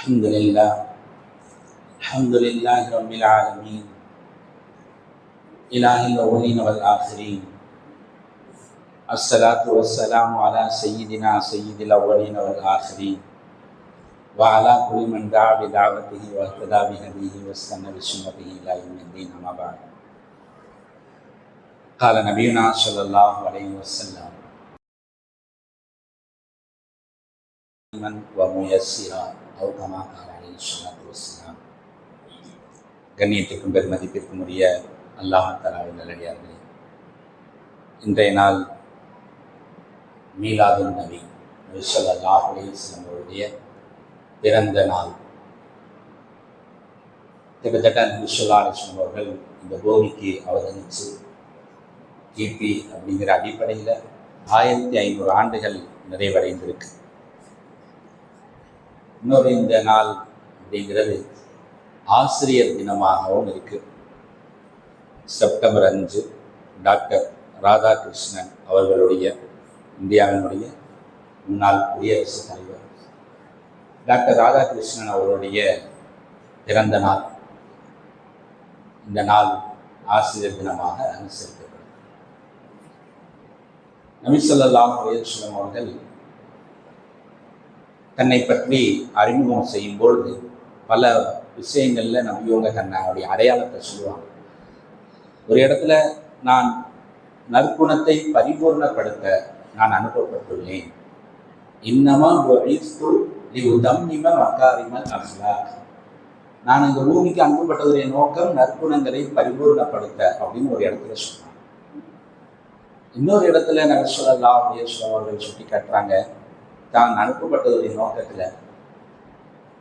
الحمد لله. الحمد لله رب العالمين. إله الأولين والآخرين. الصلاة والسلام على سيدنا سيد الأولين والآخرين. وعلى كل من دعا بدعوته واهتدى بهديه واستنى بسنته إلى يوم الدين أما بعد. قال نبينا صلى الله عليه وسلم கண்ணியத்திற்கும் பெருமதிப்பிற்கும் உரிய அல்லாஹ் தலாவின் நல்லடியார்களே இன்றைய நாள் மீலாதுன் நபி நபிசல் அல்லாஹ் பிறந்த நாள். கிட்டத்தட்ட நபிசுல்லா அலிஸ்லம் அவர்கள் இந்த பூமிக்கு அவதரித்து கிபி அப்படிங்கிற அடிப்படையில் ஆயிரத்தி ஐநூறு ஆண்டுகள் நிறைவடைந்திருக்கு. இன்னொரு இந்த நாள் அப்படிங்கிறது ஆசிரியர் தினமாகவும் இருக்கு. செப்டம்பர் அஞ்சு டாக்டர் ராதாகிருஷ்ணன் அவர்களுடைய இந்தியாவினுடைய முன்னாள் குடியரசுத் தலைவர். டாக்டர் ராதாகிருஷ்ணன் அவருடைய பிறந்த நாள். இந்த நாள் ஆசிரியர் தினமாக அனுசரிக்கப்படும் நபிசல்லாம் அவர்கள் தன்னை பற்றி அறிமுகம் செய்யும் பொழுது பல விஷயங்களில் நம்பியவங்க தன்னுடைய அடையாளத்தை சொல்லுவாங்க. ஒரு இடத்துல நான் நற்குணத்தை பரிபூர்ணப்படுத்த நான் அனுப்பப்பட்டுள்ளேன். இன்னமா உதம் மக்காரிமல் அஹ்லா நான் இந்த பூமிக்கு அனுப்பப்பட்டதுடைய நோக்கம் நற்குணங்களை பரிபூர்ணப்படுத்த அப்படின்னு ஒரு இடத்துல சொன்னாங்க இன்னொரு இடத்துல நகர்ஸ்வரல்லா அவர்கள் சுட்டி காட்டுறாங்க தான் அனுப்பப்பட்டதுடைய நோக்கத்தில்.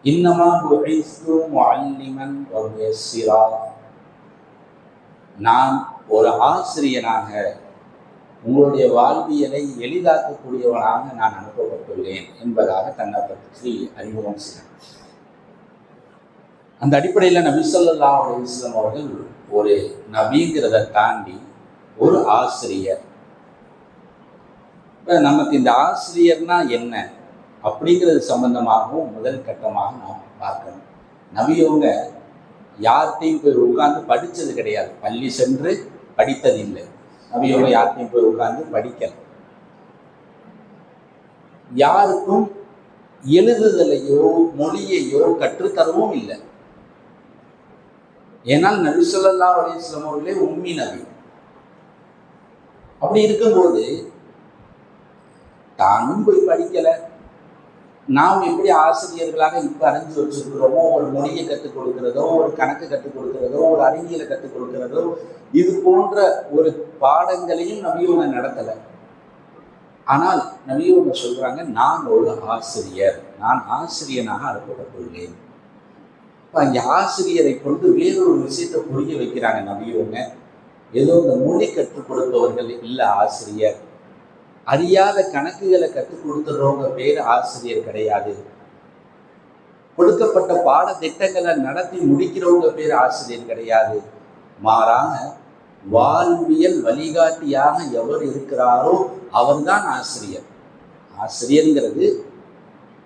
இன்னமா முஅல்லிமன் நான் ஒரு ஆசிரியனாக உங்களுடைய வாழ்வியலை எளிதாக்கக்கூடியவனாக நான் அனுப்பப்பட்டுள்ளேன் என்பதாக தன்னை பற்றி அறிமுகம் செய்தார். அந்த அடிப்படையில் நபி சொல்லா அலிஸ்லாம் அவர்கள் ஒரு நபிங்கிறத தாண்டி ஒரு ஆசிரியர் இப்போ நமக்கு இந்த ஆசிரியர்னா என்ன? அப்படிங்கிறது சம்பந்தமாகவும் முதல் கட்டமாக நாம் பார்க்கணும். நவியவங்க யார்கிட்டையும் போய் உட்கார்ந்து படித்தது கிடையாது. பள்ளி சென்று படித்தது இல்லை நவியவங்க யார்கிட்டையும் போய் உட்கார்ந்து படிக்கல. யாருக்கும் எழுதுதலையோ மொழியையோ கற்றுத்தரவும் இல்லை. ஏன்னால் நபிசல்லா அலிஸ்லாம் அவர்களே உண்மை நபி. அப்படி இருக்கும்போது தானும் போய் படிக்கலை. நாம் எப்படி ஆசிரியர்களாக இப்போ அறிஞ்சு வச்சிருக்கிறோமோ ஒரு மொழியை கற்றுக் கொடுக்கிறதோ ஒரு கணக்கு கற்றுக் கொடுக்கிறதோ ஒரு அறிவியலை கற்றுக் கொடுக்கிறதோ இது போன்ற ஒரு பாடங்களையும் நவியோனை நடத்தலை. ஆனால் நவியோனை சொல்கிறாங்க நான் ஒரு ஆசிரியர். நான் ஆசிரியனாக அனுப்பப்பட்டுள்ளேன். இப்போ அங்கே ஆசிரியரை கொண்டு வேறொரு விஷயத்தை புரிய வைக்கிறாங்க நவியோங்க ஏதோ இந்த மொழி கற்றுக் கொடுப்பவர்கள் இல்லை ஆசிரியர். அறியாத கணக்குகளை கற்றுக் கொடுத்துறவங்க பேர் ஆசிரியர் கிடையாது. கொடுக்கப்பட்ட பாடத்திட்டங்களை நடத்தி முடிக்கிறவங்க பேர் ஆசிரியர் கிடையாது. மாறாக வாழ்வியல் வழிகாட்டியாக எவர் இருக்கிறாரோ அவர்தான் ஆசிரியர். ஆசிரியருங்கிறது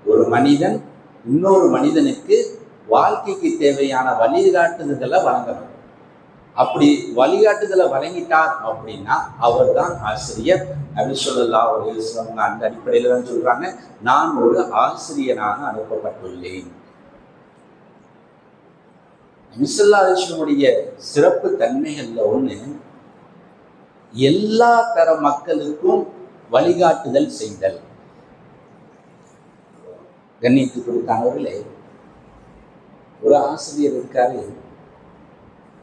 ஒரு மனிதன் இன்னொரு மனிதனுக்கு வாழ்க்கைக்கு தேவையான வழிகாட்டுதல்களை வழங்கணும். அப்படி வழிகாட்டுதலை வழங்கிட்டார் அப்படின்னா அவர் தான் ஆசிரியர் அப்படி சொல்லலாம். அவங்க அந்த அடிப்படையில் தான் சொல்றாங்க. நான் ஒரு ஆசிரியனாக அனுப்பப்பட்டுள்ளேன். மிசல்லாசனுடைய சிறப்பு தன்மைகள்ல ஒண்ணு எல்லா தர மக்களுக்கும் வழிகாட்டுதல் செய்தல். கண்ணியத்து கொடுத்தாங்களே ஒரு ஆசிரியர் இருக்காரு.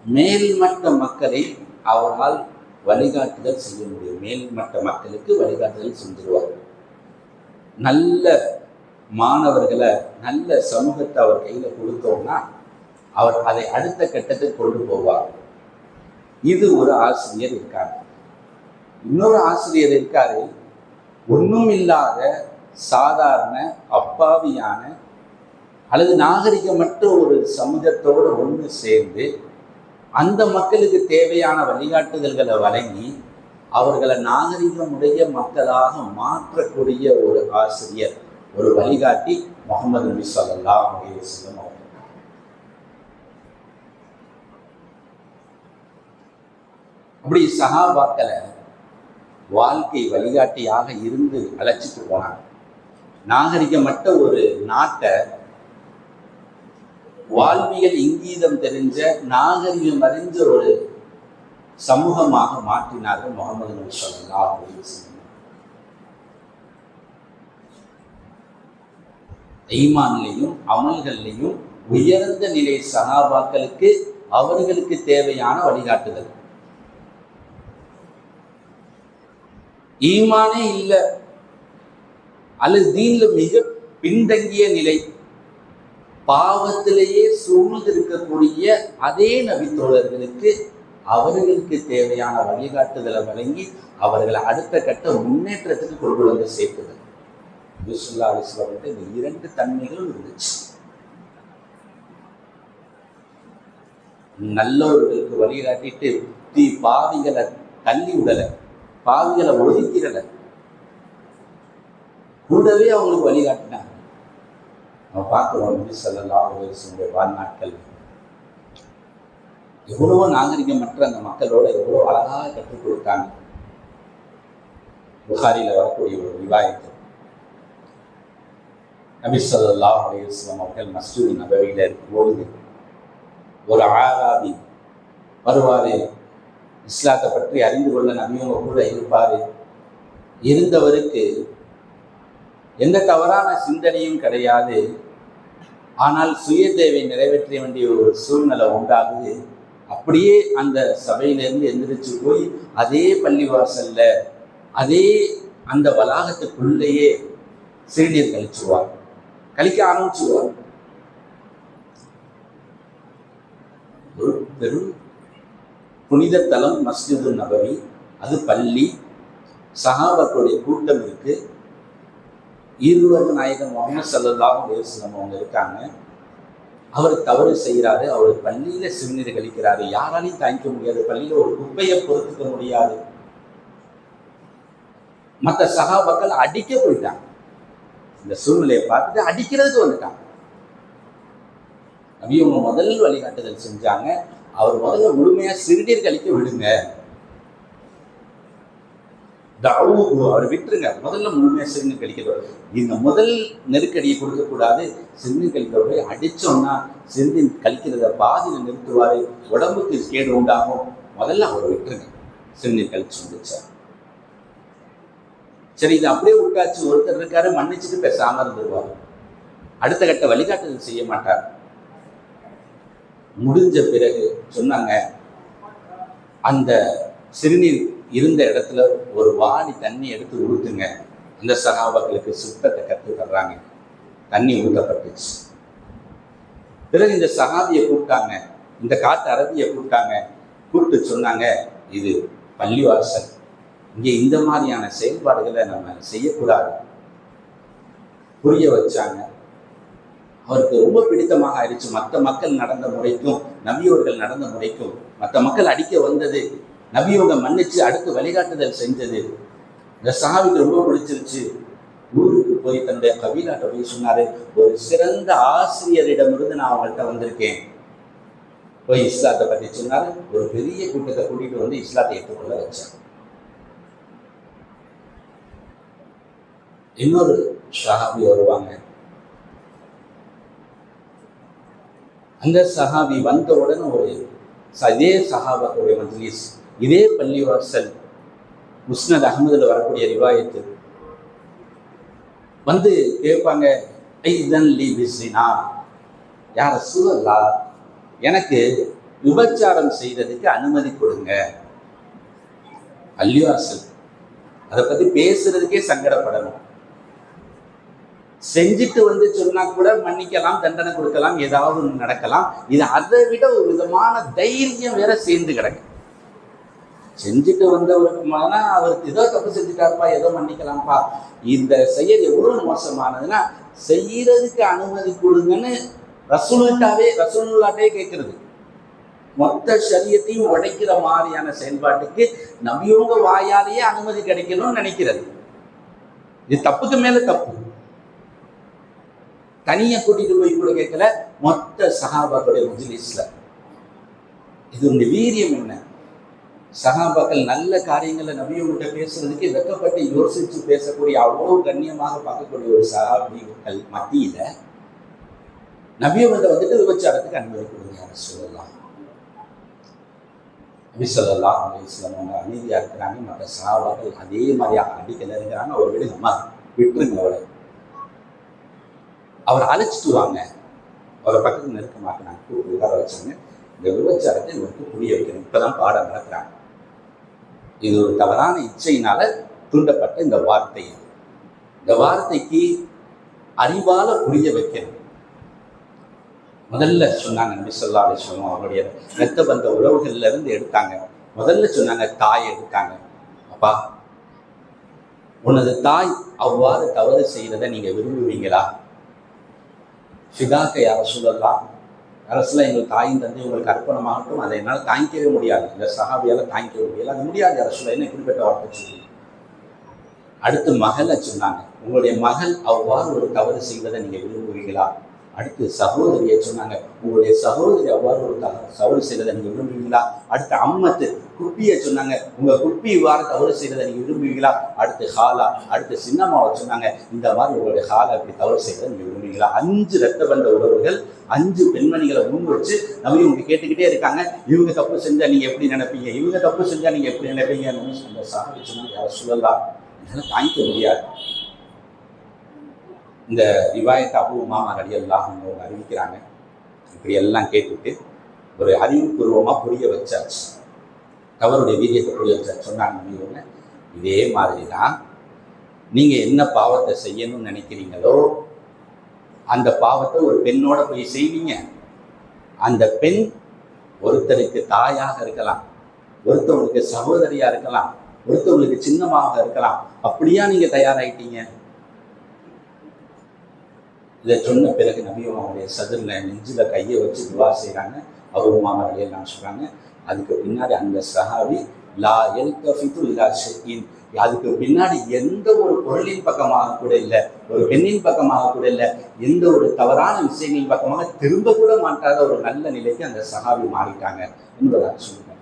மேல்மட்ட மக்களை அவரால் வழிகாட்டுதல் செய்ய முடியும். மேல்மட்ட மக்களுக்கு வழிகாட்டுதல் செஞ்சிருவார். நல்ல மாணவர்களை நல்ல சமூகத்தை அவர் கையில் கொடுத்தோம்னா அவர் அதை அடுத்த கட்டத்துக்கு கொண்டு போவார். இது ஒரு ஆசிரியர் இருக்கார். இன்னொரு ஆசிரியர் இருக்காரு. ஒன்றும் இல்லாத சாதாரண அப்பாவியான அல்லது நாகரிகமற்ற ஒரு சமூகத்தோடு ஒன்று சேர்ந்து அந்த மக்களுக்கு தேவையான வழிகாட்டுதல்களை வழங்கி அவர்களை நாகரிகமுடைய மக்களாக மாற்றக்கூடிய ஒரு ஆசிரியர் ஒரு வழிகாட்டி முகமது நபி ஸல்லல்லாஹு அவர்கள். அப்படி சகாபாக்களை வாழ்க்கை வழிகாட்டியாக இருந்து அழைச்சிட்டு போனாங்க. நாகரிகமற்ற ஒரு நாட்டை வாழ்வியல் இங்கீதம் தெரிஞ்ச நாகரிகம் அறிஞ்ச ஒரு சமூகமாக மாற்றினார்கள் முகமது நபி ஸல்லல்லாஹு ஈமான்லையும் அமல்கள்லையும் உயர்ந்த நிலை சகாபாக்களுக்கு அவர்களுக்கு தேவையான வழிகாட்டுதல். ஈமானே இல்லை அல்லது தீன்ல மிக பின்தங்கிய நிலை பாவத்திலேயே சூழ்ந்திருக்கக்கூடிய அதே நபித்தோழர்களுக்கு அவர்களுக்கு தேவையான வழிகாட்டுதலை வழங்கி அவர்களை அடுத்த கட்ட முன்னேற்றத்துக்கு கொண்டு வந்து சேர்க்குது யூசுல்லா இந்த இரண்டு தன்மைகளும் இருந்துச்சு. நல்லவர்களுக்கு வழிகாட்டிட்டு தீ பாவிகளை தள்ளி விடலை பாவிகளை ஒதுக்கிடலை கூடவே அவங்களுக்கு வழிகாட்டினாங்க. நம்ம பார்க்குறோம். நபி ஸல்லல்லாஹு அலைஹி வாழ்நாட்கள். எவ்வளவோ நாகரிகமற்ற அந்த மக்களோட எவ்வளோ அழகாக கற்றுக் கொடுத்தாங்க. புகாரியில் வரக்கூடிய ஒரு விவாயத்தில் நபி ஸல்லல்லாஹு அலைஹி அவர்கள் மஸ்ஜித் நபவியில் இருக்கும்பொழுது ஒரு ஆராதி வருவார். இஸ்லாத்தை பற்றி அறிந்து கொள்ள நபியவங்க கூட இருப்பார். இருந்தவருக்கு எந்த தவறான சிந்தனையும் கிடையாது. ஆனால் சுய தேவை நிறைவேற்ற வேண்டிய ஒரு சூழ்நிலை உண்டாகுது. அப்படியே அந்த சபையிலேருந்து எந்திரிச்சு போய் அதே பள்ளிவாசல்ல அதே அந்த வளாகத்துக்குள்ளேயே சிறுநீர் கழிச்சுவார் கழிக்க ஆரம்பிச்சுவார் ஒரு பெரும் புனித தலம் மஸ்ஜிது நபவி அது பள்ளி சகாபத்துடைய கூட்டம் இருக்குது இருவர் நாயகன் முகமது சல்லாஹும் அலைஹி அவங்க இருக்காங்க. அவர் தவறு செய்கிறாரு அவர் பள்ளியில சிறுநீர் கழிக்கிறாரு. யாராலையும் தாங்கிக்க முடியாது பள்ளியில ஒரு குப்பையை பொறுத்துக்க முடியாது. மற்ற சகாபாக்கள் அடிக்க போயிட்டாங்க. இந்த சூழ்நிலையை பார்த்துட்டு அடிக்கிறதுக்கு வந்துட்டாங்க. நபியவங்க முதல் வழிகாட்டுதல் செஞ்சாங்க. அவர் முதல்ல முழுமையா சிறுநீர் கழிக்க விடுங்க. தவுகு அவர் விட்டுருங்க. முதல்ல முழுமையாக சிறுநீர் கழிக்கிறவர். இந்த முதல் நெருக்கடியை கொடுக்கக்கூடாது. சிறுநீர் கழிக்கிறவரை அடித்தோம்னா சிறுநீர் கழிக்கிறத பாதியில் நிறுத்துவார். உடம்புக்கு கேடு உண்டாகும். முதல்ல அவரை விட்டுருங்க. சிறுநீர் கழிச்சு வந்துச்சார் சரி இது அப்படியே விட்டாச்சு ஒருத்தர் இருக்காரு மன்னிச்சுட்டு பேசாம இருந்துருவார். அடுத்த கட்ட வழிகாட்டுதல் செய்ய மாட்டார். முடிஞ்ச பிறகு சொன்னாங்க அந்த சிறுநீர் இருந்த இடத்துல ஒரு வாளி தண்ணி எடுத்து ஊற்றுங்க இந்த சகாபாக்களுக்கு சுத்தத்தை கற்று தர்றாங்க. தண்ணி ஊற்றப்பட்டுச்சு பிறகு இந்த சகாபியை கூப்பிட்டாங்க. இந்த காட்டு அரபியை கூப்பிட்டாங்க. கூப்பிட்டு சொன்னாங்க இது பள்ளிவாசல். இங்கே இந்த மாதிரியான செயல்பாடுகளை நம்ம செய்யக்கூடாது. புரிய வச்சாங்க. அவருக்கு ரொம்ப பிடித்தமாக ஆயிடுச்சு. மற்ற மக்கள் நடந்த முறைக்கும் நபியோர்கள் நடந்த முறைக்கும் மற்ற மக்கள் அடிக்க வந்தது நபியோக மன்னிச்சு அடுத்து வழிகாட்டுதல் செஞ்சது. இந்த சாவிக்கு ரொம்ப பிடிச்சிருச்சு. ஊருக்கு போய் தன்னுடைய கவிலாட்ட போய் சொன்னாரு ஒரு சிறந்த ஆசிரியரிடமிருந்து நான் அவங்கள்ட்ட வந்திருக்கேன். போய் இஸ்லாத்தை பற்றி சொன்னாரு. ஒரு பெரிய கூட்டத்தை கூட்டிட்டு வந்து இஸ்லாத்தை ஏற்றுக்கொள்ள வச்சார். இன்னொரு சஹாபி வருவாங்க. அந்த சஹாபி வந்த உடனே ஒரு ச- இதே மஜ்லிஸ் இதே பள்ளிவாசல் முஸ்னத் அகமதுல வரக்கூடிய ரிவாயத்து. வந்து கேட்பாங்க ஐதன் லி பிஸ்ரினா யார சூழல்லா எனக்கு விபச்சாரம் செய்யறதுக்கு அனுமதி கொடுங்க. பள்ளிவாசல். அதை பத்தி பேசுறதுக்கே சங்கடப்படணும். செஞ்சுட்டு வந்து சொன்னா கூட மன்னிக்கலாம் தண்டனை கொடுக்கலாம் ஏதாவது நடக்கலாம். இது அதை விட ஒரு விதமான தைரியம் வேற சேர்ந்து கிடக்கு. செஞ்சுட்டு வந்தவருக்குமானா அவருக்கு ஏதோ தப்பு செஞ்சுட்டாருப்பா ஏதோ மன்னிக்கலாம்ப்பா. இந்த செயல் எவ்வளவு மோசமானதுன்னா செய்யறதுக்கு அனுமதி கொடுங்கன்னு ரசூலுட்டாவே ரசூலுல்லாட்டே கேட்கறது. மொத்த சரியத்தையும் உடைக்கிற மாதிரியான செயல்பாட்டுக்கு நபியோங்க வாயாலேயே அனுமதி கிடைக்கணும்னு நினைக்கிறது. இது தப்புக்கு மேல தப்பு. தனியை கூட்டிட்டு போய் கூட கேட்கல மொத்த சகாபாக்களுடைய மஜ்லிஸ்ல. இதனுடைய வீரியம் என்ன? சகாபாக்கள் நல்ல காரியங்களை நபியவங்கள்ட்ட பேசுறதுக்கு வெக்கப்பட்டு யோசிச்சு பேசக்கூடிய அவ்வளவு கண்ணியமாக பார்க்கக்கூடிய ஒரு சகாபிகள் மத்தியில நபியவங்க வந்துட்டு விபச்சாரத்துக்கு அனுமதி கொடுங்க யார சொல்லலாம் நபி சொல்லலாம் அவங்க அமைதியா இருக்கிறாங்க மற்ற சகாபாக்கள் அதே மாதிரியாக அடிக்கல இருக்கிறாங்க அவர் விட அம்மா விட்டுருங்க அவரை. அவரை அழைச்சிட்டு வாங்க. அவரை பக்கத்துல நெருக்க மாட்டினாங்க கூப்பிட்டு உட்கார வச்சாங்க. இந்த விபச்சாரத்தை இவருக்கு புரிய வைக்கணும். இப்பதான் பாடம் நடக்கிறாங்க இது ஒரு தவறான இச்சையினால தூண்டப்பட்ட இந்த வார்த்தை இந்த வார்த்தைக்கு அறிவால புரிய வைக்கணும் முதல்ல சொன்னாங்க நம்பி சொல்லா அலிஸ்வலம் அவருடைய ரத்த வந்த உறவுகள்ல இருந்து எடுத்தாங்க. முதல்ல சொன்னாங்க தாய் எடுத்தாங்க. அப்பா உனது தாய் அவ்வாறு தவறு செய்யறதை நீங்க விரும்புவீங்களா? ஃபிதாக்க யார சொல்லலாம் அரசுல எங்கள் தாயின் தந்தை உங்களுக்கு அர்ப்பணமாகட்டும் அதை என்னால் தாங்கிக்கவே முடியாது. இந்த சகாபியால் தாங்கிக்கவே முடியாது அது முடியாது அரசுல என்ன இப்படிப்பட்ட வார்த்தை சொல்லி. அடுத்து மகளை சொன்னாங்க உங்களுடைய மகள் அவ்வாறு ஒரு தவறு செய்வதை நீங்கள் விரும்புவீங்களா அடுத்து சகோதரியை சொன்னாங்க உங்களுடைய சகோதரி அவ்வாறு கொடுத்தாங்க தவறு தவறு நீங்கள் நீங்க விரும்புவீங்களா அடுத்து அம்மத்து குப்பியை சொன்னாங்க உங்க குப்பி இவ்வாறு தவறு செய்வதை நீங்க விரும்புவீங்களா அடுத்து ஹாலா அடுத்து சின்னம்மாவை சொன்னாங்க இந்த மாதிரி உங்களுடைய ஹாலா இப்படி தவறு செய்வதை நீங்க விரும்புவீங்களா அஞ்சு ரத்த பந்த உறவுகள் அஞ்சு பெண்மணிகளை முன் வச்சு நம்ம இவங்க கேட்டுக்கிட்டே இருக்காங்க இவங்க தப்பு செஞ்சா நீங்க எப்படி நினைப்பீங்க? இவங்க தப்பு செஞ்சா நீங்க எப்படி நினைப்பீங்க? சாமி சொன்னாங்க யாரை சொல்லலாம் இதெல்லாம் தாங்கிக்க முடியாது. இந்த ரிவாயத்தை அபூர்வமாக உமாமா எல்லாம் அவங்க அறிவிக்கிறாங்க. இப்படி எல்லாம் கேட்டுட்டு ஒரு அறிவுபூர்வமாக புரிய வச்சாச்சு. கவருடைய வீரியத்தை புரிய வச்சாச்சு. சொன்னாங்க இதே மாதிரி தான் நீங்கள் என்ன பாவத்தை செய்யணும்னு நினைக்கிறீங்களோ அந்த பாவத்தை ஒரு பெண்ணோட போய் செய்வீங்க. அந்த பெண் ஒருத்தருக்கு தாயாக இருக்கலாம் ஒருத்தவங்களுக்கு சகோதரியாக இருக்கலாம் ஒருத்தவங்களுக்கு சின்னமாக இருக்கலாம். அப்படியா நீங்கள் தயாராயிட்டீங்க? இதை சொன்ன பிறகு நபியம்மாவுடைய சதுரில் நெஞ்சில் கையை வச்சு துவா செய்கிறாங்க அபுமாமா எல்லாம் சொல்கிறாங்க அதுக்கு பின்னாடி அந்த சஹாவி லா எல் கஃபித்து இல்லா ஷெயின் அதுக்கு பின்னாடி எந்த ஒரு பொருளின் பக்கமாக கூட இல்லை ஒரு பெண்ணின் பக்கமாக கூட இல்லை எந்த ஒரு தவறான விஷயங்களின் பக்கமாக திரும்ப கூட மாட்டாத ஒரு நல்ல நிலைக்கு அந்த சகாவி மாறிட்டாங்க என்பதாக சொல்லிட்டாங்க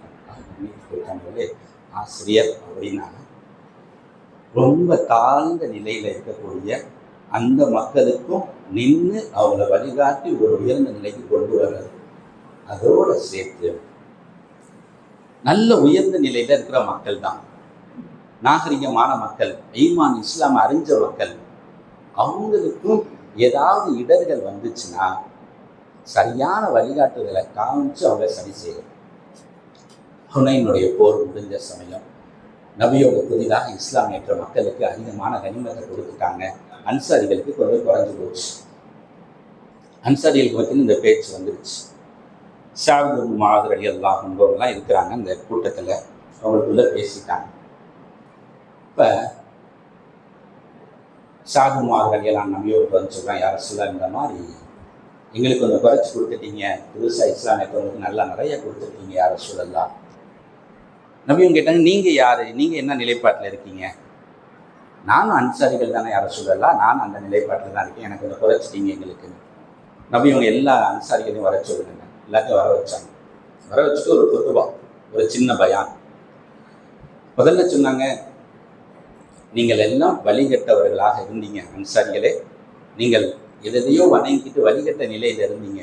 ஆசிரியர் அப்படின்னா ரொம்ப தாழ்ந்த நிலையில் இருக்கக்கூடிய அந்த மக்களுக்கும் நின்று அவங்கள வழிகாட்டி ஒரு உயர்ந்த நிலைக்கு கொண்டு வர்றது. அதோட சேர்த்து நல்ல உயர்ந்த நிலையில இருக்கிற மக்கள் தான் நாகரிகமான மக்கள் ஈமான் இஸ்லாம் அறிஞ்ச மக்கள். அவங்களுக்கும் ஏதாவது இடர்கள் வந்துச்சுன்னா சரியான வழிகாட்டுதலை காமிச்சு அவங்க சரி செய்யணும். ஹுனைனுடைய போர் முடிஞ்ச சமயம் நபியோட புதிதாக இஸ்லாம் ஏற்ற மக்களுக்கு அதிகமான கனிமத்தை கொடுத்துட்டாங்க. அன்சாரிகளுக்கு கொஞ்சம் குறைஞ்சு போச்சு. அன்சாரிகளுக்கு பற்றி இந்த பேச்சு வந்துருச்சு. ஷாவது மாதர் அலி அல்லாஹ் என்பவங்களாம் இருக்கிறாங்க. அந்த கூட்டத்தில் அவங்களுக்குள்ள பேசிட்டாங்க. இப்போ ஷாது மாதிரி அலியெல்லாம் நம்பியோருக்கு வந்து சொல்கிறான் யாரை சொல்ல இந்த மாதிரி எங்களுக்கு கொஞ்சம் குறைச்சி கொடுத்துட்டீங்க. புதுசாக இஸ்லாமியத்தவங்களுக்கு நல்லா நிறைய கொடுத்துருக்கீங்க யாரை சொல்லலாம் நபியும் கேட்டாங்க நீங்கள் யார்? நீங்கள் என்ன நிலைப்பாட்டில் இருக்கீங்க? நானும் அன்சாரிகள் தானே யாரும் சொல்லலாம் நானும் அந்த நிலைப்பாட்டில் தான் இருக்கேன். எனக்கு கொஞ்சம் குறைச்சிட்டீங்க எங்களுக்கு. நபி இவங்க எல்லா அன்சாரிகளையும் வர சொல்லுங்க. எல்லாத்தையும் வர வச்சாங்க. வர வச்சுட்டு ஒரு பொதுவா ஒரு சின்ன பயான். முதல்ல சொன்னாங்க நீங்கள் எல்லாம் வழிகட்டவர்களாக இருந்தீங்க அன்சாரிகளே நீங்கள் எதையோ வணங்கிட்டு வழிகட்ட நிலையில் இருந்தீங்க.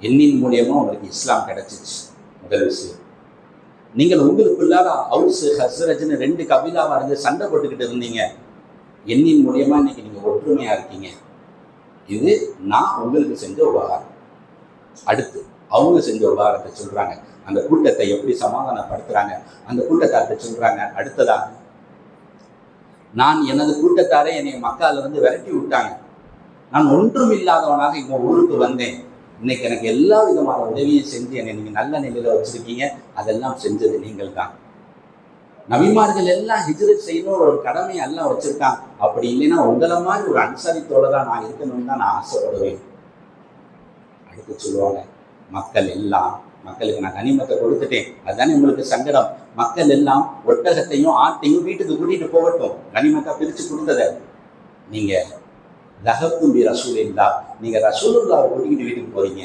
எண்ணின் மூலியமாக உங்களுக்கு இஸ்லாம் கிடைச்சிச்சு. முதல் விஷயம். நீங்கள் உங்களுக்குள்ளாக ஹவுஸ் ஹஸ்ரஜ்னு ரெண்டு கபிலாவாக இருந்து சண்டை போட்டுக்கிட்டு இருந்தீங்க. எண்ணின் மூலியமா இன்னைக்கு நீங்கள் ஒற்றுமையாக இருக்கீங்க. இது நான் உங்களுக்கு செஞ்ச உபகாரம். அடுத்து அவங்க செஞ்ச உபகாரத்தை சொல்கிறாங்க அந்த கூட்டத்தை எப்படி சமாதானப்படுத்துகிறாங்க அந்த கூட்டத்தார்ட்ட சொல்கிறாங்க அடுத்ததாக நான் எனது கூட்டத்தாரை என்னை மக்கால வந்து விரட்டி விட்டாங்க. நான் ஒன்றும் இல்லாதவனாக இங்க ஊருக்கு வந்தேன். இன்னைக்கு எனக்கு எல்லா விதமான உதவியும் செஞ்சு என்னை நீங்கள் நல்ல நிலையில் வச்சுருக்கீங்க. அதெல்லாம் செஞ்சது நீங்கள் தான். நபிமார்கள் எல்லாம் ஹிஜ்ரத் செய்யணும் ஒரு கடமை எல்லாம் வச்சுருக்கான் அப்படி இல்லைன்னா உங்களை மாதிரி ஒரு அனுசரித்தோடு தான் நான் இருக்கணும்னு தான் நான் ஆசைப்படுவேன். அடுத்து சொல்லுவாங்க மக்கள் எல்லாம் மக்களுக்கு நான் கனிமத்தை கொடுத்துட்டேன். அதுதானே உங்களுக்கு சங்கடம். மக்கள் எல்லாம் ஒட்டகத்தையும் ஆட்டையும் வீட்டுக்கு கூட்டிகிட்டு போகட்டும். கனிமத்தை பிரித்து கொடுத்ததை. நீங்கள் லகத்தும் பி ரசூலில்லா நீங்க ரசூலுல்லாவை கூட்டிக்கிட்டு வீட்டுக்கு போறீங்க.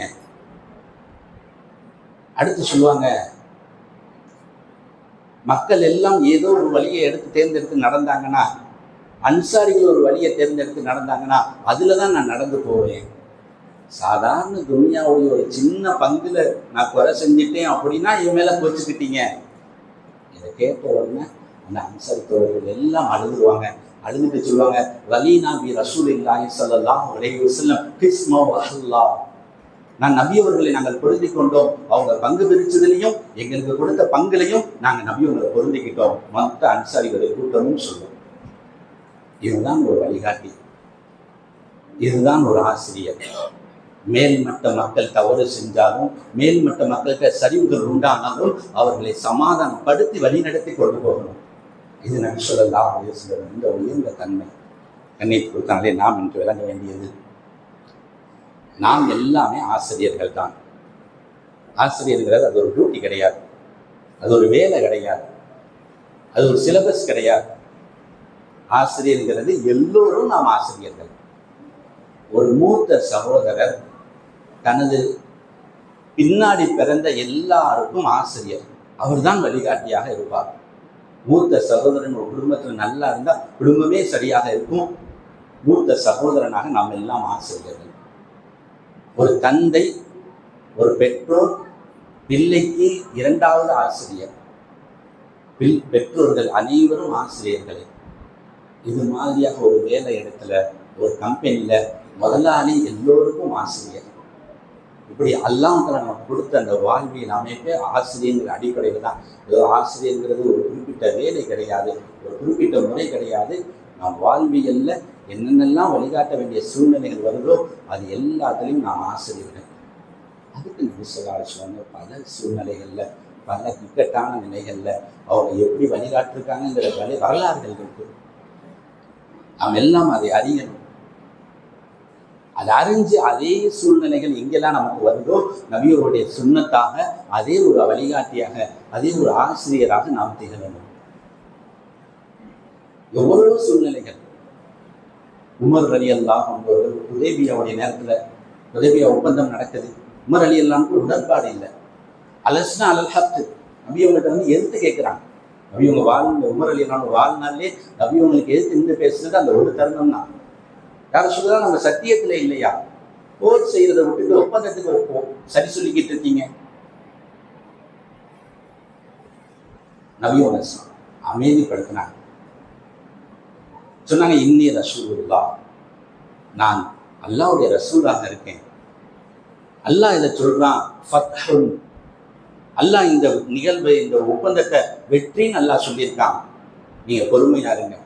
அடுத்து சொல்லுவாங்க மக்கள் எல்லாம் ஏதோ ஒரு வழியை எடுத்து தேர்ந்தெடுத்து நடந்தாங்கன்னா அன்சாரிகள் ஒரு வழியை தேர்ந்தெடுத்து நடந்தாங்கன்னா அதில் தான் நான் நடந்து போவேன். சாதாரண துனியாவுடைய ஒரு சின்ன பங்கில் நான் குறை செஞ்சிட்டேன் அப்படின்னா என் மேலே கோச்சுக்கிட்டீங்க. இதை கேட்ட உடனே அந்த அன்சாரி தோழர்கள் எல்லாம் அழுதுருவாங்க. அழுதுட்டு சொல்லுவாங்க வலீனா பி ரசூல் இல்லாஹி சல்லாஹ் அலைஹி வஸல்லம் கிஸ்மா வஹல்லா. நான் நம்பியவர்களை நாங்கள் பொருந்தி கொண்டோம் அவங்க பங்கு பிரிச்சதுலையும் எங்களுக்கு கொடுத்த பங்குலையும் நாங்கள் நபி பொருந்திக்கிட்டோம். மொத்த அன்சாரிகளை கூட்டமும் சொல்லுவோம் இதுதான் ஒரு வழிகாட்டி. இதுதான் ஒரு ஆசிரியர். மேல்மட்ட மக்கள் தவறு செஞ்சாலும் மேல்மட்ட மக்களுக்கு சரிவுகள் உண்டானாலும் அவர்களை சமாதானப்படுத்தி வழிநடத்தி கொண்டு போகணும். இது நபி சொல்லலாம் இந்த உயர்ந்த தன்மை. கண்ணை கொடுத்தாலே நாம் என்று விளங்க வேண்டியது. நாம் எல்லாமே ஆசிரியர்கள் தான் ஆசிரியர்கிறது அது ஒரு டியூட்டி கிடையாது. அது ஒரு வேலை கிடையாது. அது ஒரு சிலபஸ் கிடையாது. ஆசிரியர்கிறது எல்லோரும் நாம் ஆசிரியர்கள். ஒரு மூத்த சகோதரர் தனது பின்னாடி பிறந்த எல்லாருக்கும் ஆசிரியர். அவர்தான் வழிகாட்டியாக இருப்பார். மூத்த சகோதரன் ஒரு குடும்பத்தில் நல்லா இருந்தால் குடும்பமே சரியாக இருக்கும். மூத்த சகோதரனாக நாம் எல்லாம் ஆசிரியர்கள். ஒரு தந்தை ஒரு பெற்றோர் பிள்ளைக்கு இரண்டாவது ஆசிரியர். பில் பெற்றோர்கள் அனைவரும் ஆசிரியர்களே. இது மாதிரியாக ஒரு வேலை இடத்துல ஒரு கம்பெனியில் முதலாளி எல்லோருக்கும் ஆசிரியர். இப்படி அல்லாஹால நமக்கு கொடுத்த அந்த வாழ்வியல் அமைப்பே ஆசிரியங்கிற அடிப்படையில் தான். ஏதோ ஆசிரியங்கிறது ஒரு குறிப்பிட்ட வேலை கிடையாது ஒரு குறிப்பிட்ட முறை கிடையாது. நாம் வாழ்வியலில் என்னென்னலாம் வழிகாட்ட வேண்டிய சூழ்நிலைகள் வருதோ அது எல்லாத்துலேயும் நான் ஆசிரியர்கள். அதுக்கு நபிசலால் பல சூழ்நிலைகளில் பல இக்கட்டான நிலைகளில் அவங்க எப்படி வழிகாட்டிருக்காங்கங்கிற வழி வரலாறுகள் இருக்கு. நாம் எல்லாம் அதை அறியணும். அது அறிஞ்சு அதே சூழ்நிலைகள் எங்கெல்லாம் நமக்கு வருதோ நபியோருடைய சுண்ணத்தாக அதே ஒரு வழிகாட்டியாக அதே ஒரு ஆசிரியராக நாம் திகழணும் எவ்வளவு சூழ்நிலைகள். உமர் அலி அல்லாஹ் என்பவர்கள் உதேபியாவுடைய நேரத்தில் உதேபியா ஒப்பந்தம் நடக்குது. உமர் அலி அல்லான்னு உடன்பாடு இல்லை. அலஸ்னா அலல் ஹத்து நபி அவங்கள்ட்ட வந்து எதிர்த்து கேட்குறாங்க. நபி உங்க வாழ்ந்த உமர் அலி அல்லான்னு வாழ்நாளே நபி உங்களுக்கு எதிர்த்து நின்று பேசுறது அந்த ஒரு தருணம் தான் யாரும் சொல்லுதா நம்ம சத்தியத்துல இல்லையா? போர் செய்யறதை விட்டுட்டு ஒப்பந்தத்துக்கு வைப்போம் சரி சொல்லிக்கிட்டு இருக்கீங்க. நபியோட அமைதிப்படுத்தினாங்க. சொன்னாங்க இன்னி ரசூலுல்லா நான் அல்லாவுடைய ரசூலாக இருக்கேன். அல்லாஹ் இதை சொல்றான் ஃபத்ஹுன். அல்லாஹ் இந்த நிகழ்வு இந்த ஒப்பந்தத்தை வெற்றின்னு அல்லாஹ் சொல்லியிருக்கான். நீங்க பொறுமையா இருங்க.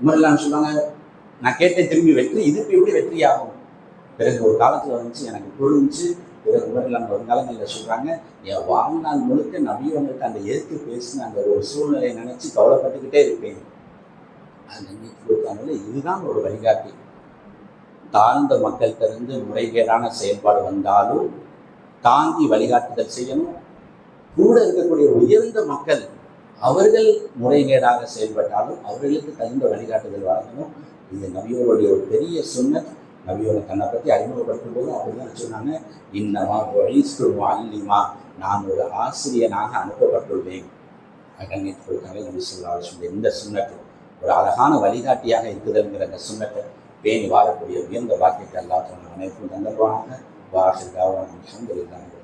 உமர்லாம் சொல்லுவாங்க நான் கேட்டேன் திரும்பி வெற்றி இதுக்கு எப்படி வெற்றி ஆகும் பிறகு ஒரு காலத்தில் வந்துச்சு எனக்கு புரிஞ்சு பிறகு உமர்லாம் ஒரு காலங்களில் சொல்கிறாங்க என் வாழ்நாள் முழுக்க நபியவங்களுக்கு அந்த எதிர்த்து பேசின அந்த ஒரு சூழ்நிலையை நினச்சி கவலைப்பட்டுக்கிட்டே இருப்பேன். அது நினைத்து கொடுத்தாங்களே இதுதான் ஒரு வழிகாட்டி. தாழ்ந்த மக்கள் திறந்து முறைகேடான செயல்பாடு வந்தாலும் தாங்கி வழிகாட்டுதல் செய்யணும். கூட இருக்கக்கூடிய உயர்ந்த மக்கள் அவர்கள் முறைகேடாக செயல்பட்டாலும் அவர்களுக்கு தகுந்த வழிகாட்டுதல் வழங்கணும். இது நபியோருடைய ஒரு பெரிய சொன்ன நபியோட தன்னை பற்றி அறிமுகப்படுத்தும் போது அப்படிதான் சொன்னாங்க இன்னமா வயசு அல்லிமா நான் ஒரு ஆசிரியனாக அனுப்பப்பட்டுள்ளேன். கண்ணியத்து தலை நபி சொல்லா சொல்லி இந்த சுண்ணத்து? ஒரு அழகான வழிகாட்டியாக இருக்குதுங்கிற அந்த சுண்ணத்தை பேணி வாழக்கூடிய உயர்ந்த வாக்கியத்தை எல்லா அனைத்தும் தந்தல்வானாக வாசிக்காக காவான அலமதுல்லாஹி